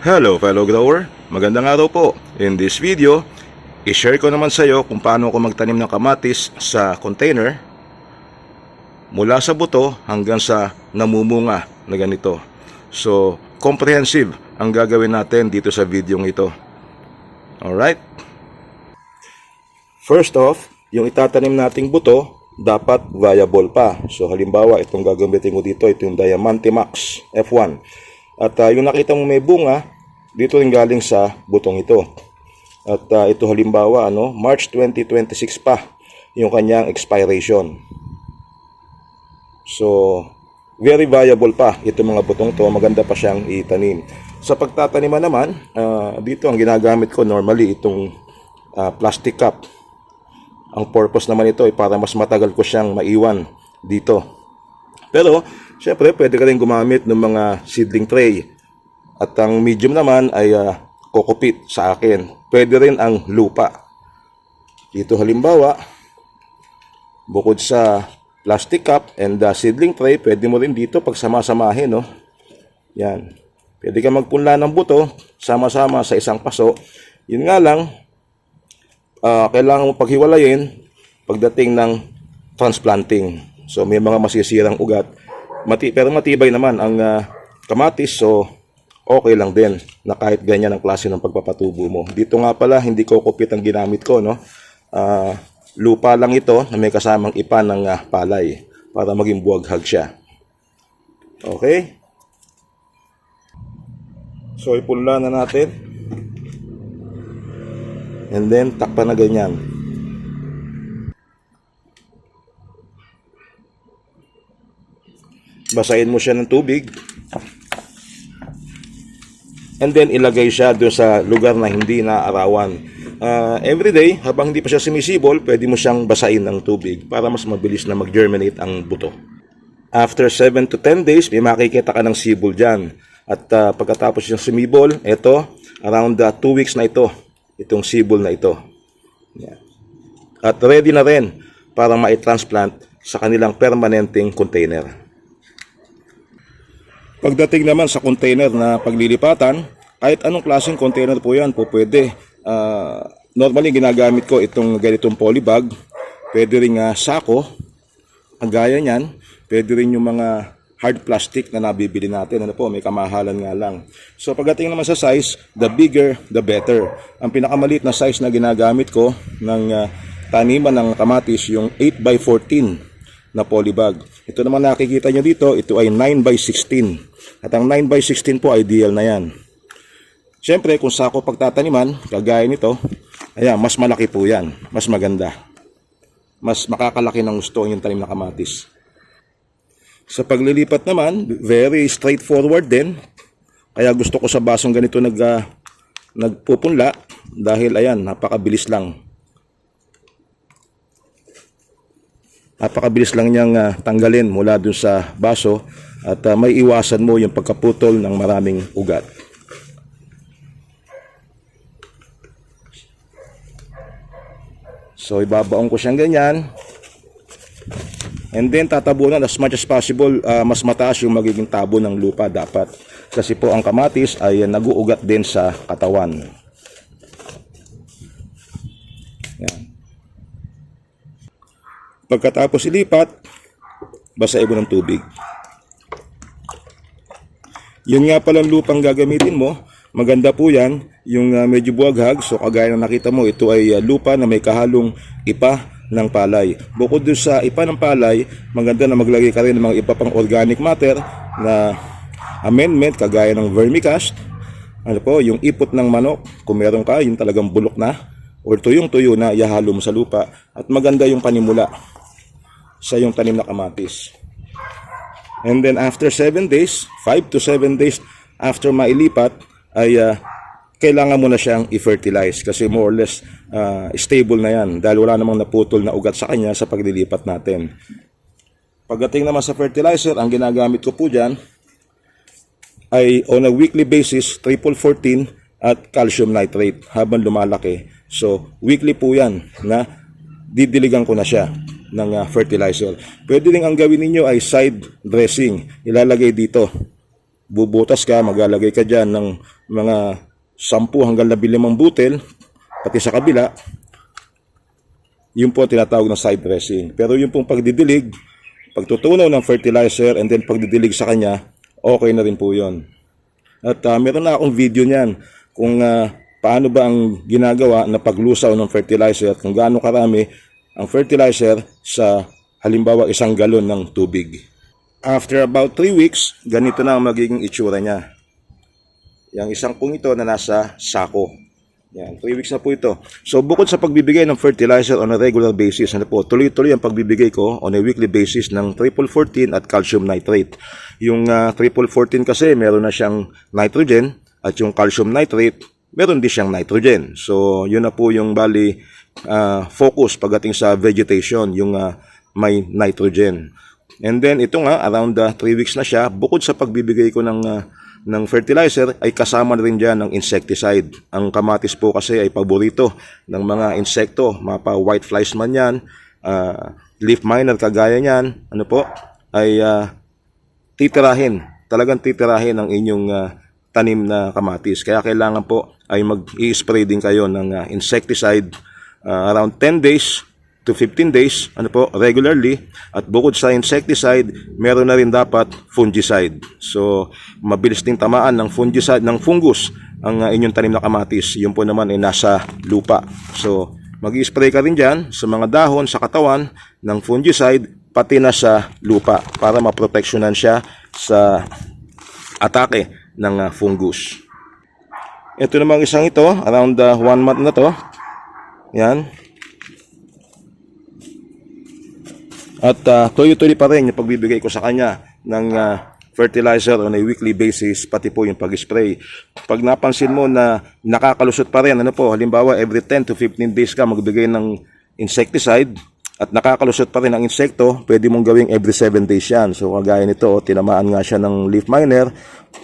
Hello fellow grower, magandang araw po. In this video, i-share ko naman sa iyo kung paano ako magtanim ng kamatis sa container mula sa buto hanggang sa namumunga na ganito. So, comprehensive ang gagawin natin dito sa video ito. Alright? First off, yung itatanim nating buto, dapat viable pa. So, halimbawa, itong gagamitin ko dito, ito yung Diamante Max F1. At ah, yung nakita mo may bunga, dito rin galing sa butong ito. At ah, ito halimbawa, ano, March 2026 pa yung kanyang expiration. So, very viable pa itong mga butong to. Maganda pa siyang itanim. Sa pagtataniman naman, ah, dito ang ginagamit ko normally itong ah, plastic cup. Ang purpose naman ito ay para mas matagal ko siyang maiwan dito. Pero, syempre, pwede ka rin gumamit ng mga seedling tray. At ang medium naman ay uh, kokopit sa akin. Pwede rin ang lupa. Dito halimbawa, bukod sa plastic cup and the seedling tray, pwede mo rin dito pagsamasamahin, no? Yan. Pwede ka magpunla ng buto, sama-sama sa isang paso. Yun nga lang, ah, kailangan mo paghiwalayin pagdating ng transplanting. So may mga masisirang ugat. Mati, pero matibay naman ang ah, kamatis so okay lang din na kahit ganyan ang klase ng pagpapatubo mo. Dito nga pala hindi ko kupit ang ginamit ko no. Ah, lupa lang ito na may kasamang ipa ng ah, palay para maging buwaghag siya. Okay? So ipunla na natin. And then takpan na ganyan. Basahin mo siya ng tubig. And then ilagay siya doon sa lugar na hindi na arawan. Uh, every day, habang hindi pa siya sumisibol, pwede mo siyang basahin ng tubig para mas mabilis na mag-germinate ang buto. After 7 to 10 days, may makikita ka ng sibol dyan. At uh, pagkatapos yung sumibol, ito, around 2 weeks na ito, itong sibol na ito. Yan. At ready na rin para ma-transplant sa kanilang permanenteng container. Pagdating naman sa container na paglilipatan, kahit anong klaseng container po yan po pwede. Ah, normally ginagamit ko itong ganitong polybag. Pwede rin nga sako. Ang gaya niyan, pwede rin yung mga hard plastic na nabibili natin. Ano po, may kamahalan nga lang. So pagdating naman sa size, the bigger, the better. Ang pinakamaliit na size na ginagamit ko ng ah, taniman ng kamatis, yung 8 by 14 na polybag. Ito naman nakikita nyo dito, ito ay 9 by 16. At ang 9 by 16 po, ideal na yan. Siyempre, kung sako pagtataniman, kagaya nito, ayan, mas malaki po yan. Mas maganda. Mas makakalaki ng gusto yung tanim na kamatis. Sa paglilipat naman, very straightforward din. Kaya gusto ko sa basong ganito nag, ah, nagpupunla dahil ayan, napakabilis lang. Napakabilis lang niyang ah, tanggalin mula dun sa baso at ah, may iwasan mo yung pagkaputol ng maraming ugat. So ibabaon ko siyang ganyan. And then tatabunan as much as possible, ah, mas mataas yung magiging tabo ng lupa dapat. Kasi po ang kamatis ay naguugat din sa katawan. Pagkatapos ilipat, basahin mo ng tubig. Yun nga palang lupang gagamitin mo, maganda po yan, yung ah, medyo buwaghag, so kagaya ng nakita mo, ito ay ah, lupa na may kahalong ipa ng palay. Bukod doon sa ipa ng palay, maganda na maglagay ka rin ng mga iba pang organic matter na amendment kagaya ng vermicast, ano po, yung ipot ng manok, kung meron ka, yung talagang bulok na, or tuyong-tuyo na ihalo mo sa lupa, at maganda yung panimula sa yung tanim na kamatis. And then after 7 days, 5 to 7 days after mailipat, ay ah, kailangan mo na siyang i-fertilize kasi more or less ah, stable na yan dahil wala namang naputol na ugat sa kanya sa paglilipat natin. Pagdating naman sa fertilizer, ang ginagamit ko po dyan ay on a weekly basis, triple 14 at calcium nitrate habang lumalaki. So, weekly po yan na didiligan ko na siya ng ah, fertilizer. Pwede rin ang gawin ninyo ay side dressing. Ilalagay dito bubutas ka, maglalagay ka dyan ng mga 10 hanggang 15 butil, pati sa kabila, yun po tinatawag ng side dressing. Pero yung pong pagdidilig, pagtutunaw ng fertilizer and then pagdidilig sa kanya, okay na rin po yun. At ah, meron na akong video niyan kung ah, paano ba ang ginagawa na paglusaw ng fertilizer, kung gaano karami ang fertilizer sa halimbawa isang galon ng tubig. After about 3 weeks, ganito na ang magiging itsura niya. Yang isang pong ito na nasa sako. Yan, 3 weeks na po ito. So bukod sa pagbibigay ng fertilizer on a regular basis, ano po, tuloy-tuloy ang pagbibigay ko on a weekly basis ng triple 14 at calcium nitrate. Yung ah, triple 14 kasi meron na siyang nitrogen at yung calcium nitrate meron din siyang nitrogen. So yun na po yung bali ah, focus pagdating sa vegetation, yung ah, may nitrogen. And then ito nga around 3 weeks na siya bukod sa pagbibigay ko ng ah, ng fertilizer ay kasama na rin dyan ng insecticide. Ang kamatis po kasi ay paborito ng mga insekto, mapa white flies man yan, ah, leaf miner kagaya niyan, ano po, ay ah, titirahin, talagang titirahin ang inyong ah, tanim na kamatis. Kaya kailangan po ay mag-i-spray din kayo ng ah, insecticide ah, around 10 days to 15 days, ano po, regularly. At bukod sa insecticide, meron na rin dapat fungicide. So, mabilis din tamaan ng fungicide, ng fungus ang ah, inyong tanim na kamatis. Yun po naman ay nasa lupa. So, mag-spray ka rin dyan sa mga dahon, sa katawan ng fungicide, pati na sa lupa para maproteksyonan siya sa atake ng ah, fungus. Ito namang isang ito, around uh, one month na to. Yan. At uh, tuloy-tuloy pa rin yung pagbibigay ko sa kanya ng ah, fertilizer on a weekly basis, pati po yung pag-spray. Pag napansin mo na nakakalusot pa rin, ano po, halimbawa every 10 to 15 days ka magbigay ng insecticide, at nakakalusot pa rin ang insekto, pwede mong gawing every 7 days yan. So kagaya nito, tinamaan nga siya ng leaf miner,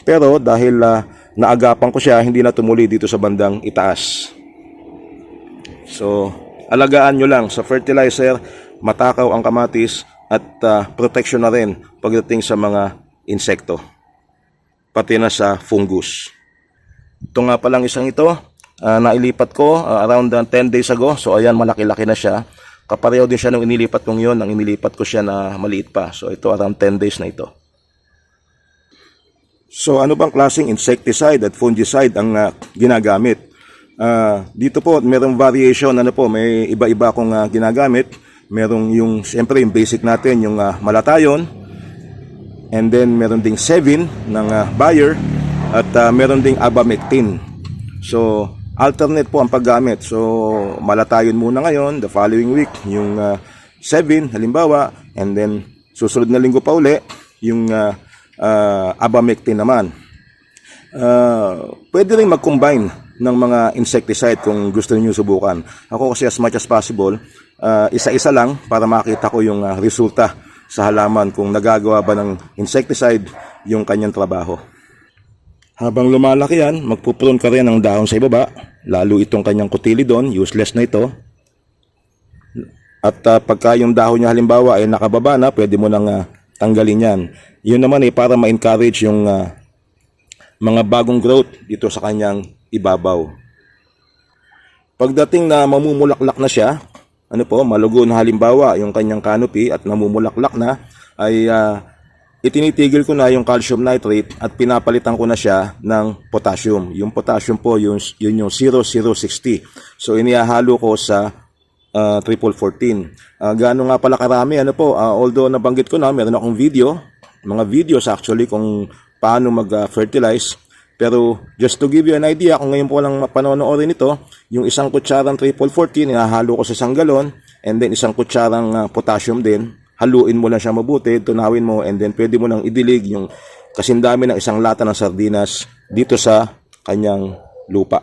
pero dahil ah, naagapan ko siya, hindi na tumuli dito sa bandang itaas. So, alagaan nyo lang sa fertilizer, matakaw ang kamatis at ah, protection na rin pagdating sa mga insekto. Pati na sa fungus. Ito nga palang isang ito, ah, nailipat ko ah, around ah, 10 days ago. So ayan, malaki-laki na siya. Kapareho din siya nung inilipat kong yon, nang inilipat ko siya na maliit pa. So ito around 10 days na ito. So ano bang klaseng insecticide at fungicide ang ah, ginagamit? Ah, dito po merong variation ano po, may iba-iba akong ah, ginagamit. Merong yung siyempre yung basic natin yung ah, malatayon. And then meron ding 7 ng ah, Bayer at ah, meron ding Abamectin. So alternate po ang paggamit. So malatayon muna ngayon, the following week yung 7 halimbawa and then susunod na linggo pa uli yung uh, Abamectin naman. Uh, pwede rin mag-combine ng mga insecticide kung gusto niyo subukan. Ako kasi as much as possible, uh, isa-isa lang para makita ko yung uh, resulta sa halaman kung nagagawa ba ng insecticide yung kanyang trabaho. Habang lumalaki yan, magpuprune ka rin ng dahon sa ibaba, lalo itong kanyang cotyledon, useless na ito. At uh, pagka yung dahon niya halimbawa ay nakababa na, pwede mo nang uh, tanggalin yan. Yun naman ay para ma-encourage yung uh, mga bagong growth dito sa kanyang ibabaw. Pagdating na mamumulaklak na siya, ano po, malugo na halimbawa yung kanyang canopy at namumulaklak na, ay uh, itinitigil ko na yung calcium nitrate at pinapalitan ko na siya ng potassium. Yung potassium po, yung, yun yung 0060. So inihahalo ko sa uh, triple 14. Uh, gaano nga pala karami, ano po, uh, although nabanggit ko na, meron akong video, mga videos actually kung paano mag-fertilize. Pero just to give you an idea, kung ngayon po lang panonoodin ito, yung isang kutsarang triple 14, inahalo ko sa isang galon, and then isang kutsarang uh, potassium din, haluin mo lang siya mabuti, tunawin mo, and then pwede mo nang idilig yung kasindami ng isang lata ng sardinas dito sa kanyang lupa.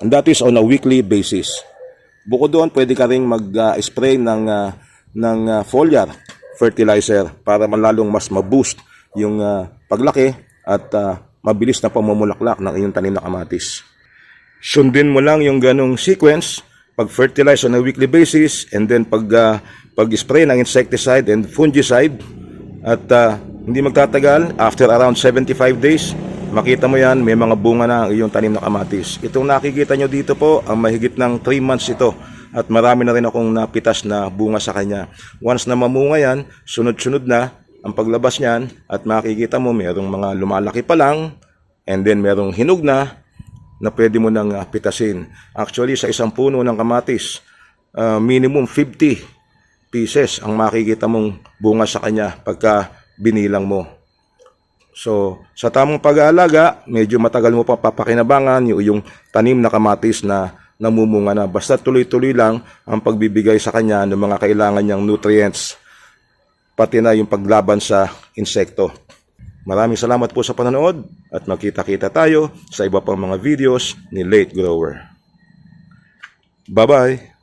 And that is on a weekly basis. Bukod doon, pwede ka ring mag-spray ng, uh, ng uh, foliar fertilizer para malalong mas ma-boost yung uh, paglaki at uh, mabilis na pamumulaklak ng iyong tanim na kamatis. Sundin mo lang yung ganong sequence, pag-fertilize on a weekly basis, and then pag, uh, pag-spray ng insecticide and fungicide, at uh, Hindi magtatagal, after around 75 days, makita mo yan, may mga bunga na ang iyong tanim na kamatis. Itong nakikita nyo dito po, ang mahigit ng 3 months ito. At marami na rin akong napitas na bunga sa kanya. Once na mamunga yan, sunod-sunod na ang paglabas niyan at makikita mo merong mga lumalaki pa lang and then merong hinog na na pwede mo nang ah, pitasin. Actually, sa isang puno ng kamatis, ah, minimum 50 pieces ang makikita mong bunga sa kanya pagka binilang mo. So, sa tamang pag-aalaga, medyo matagal mo pa papakinabangan yung, yung tanim na kamatis na namumunga na. Basta tuloy-tuloy lang ang pagbibigay sa kanya ng mga kailangan niyang nutrients, pati na yung paglaban sa insekto. Maraming salamat po sa panonood at magkita-kita tayo sa iba pang mga videos ni Late Grower. Bye-bye!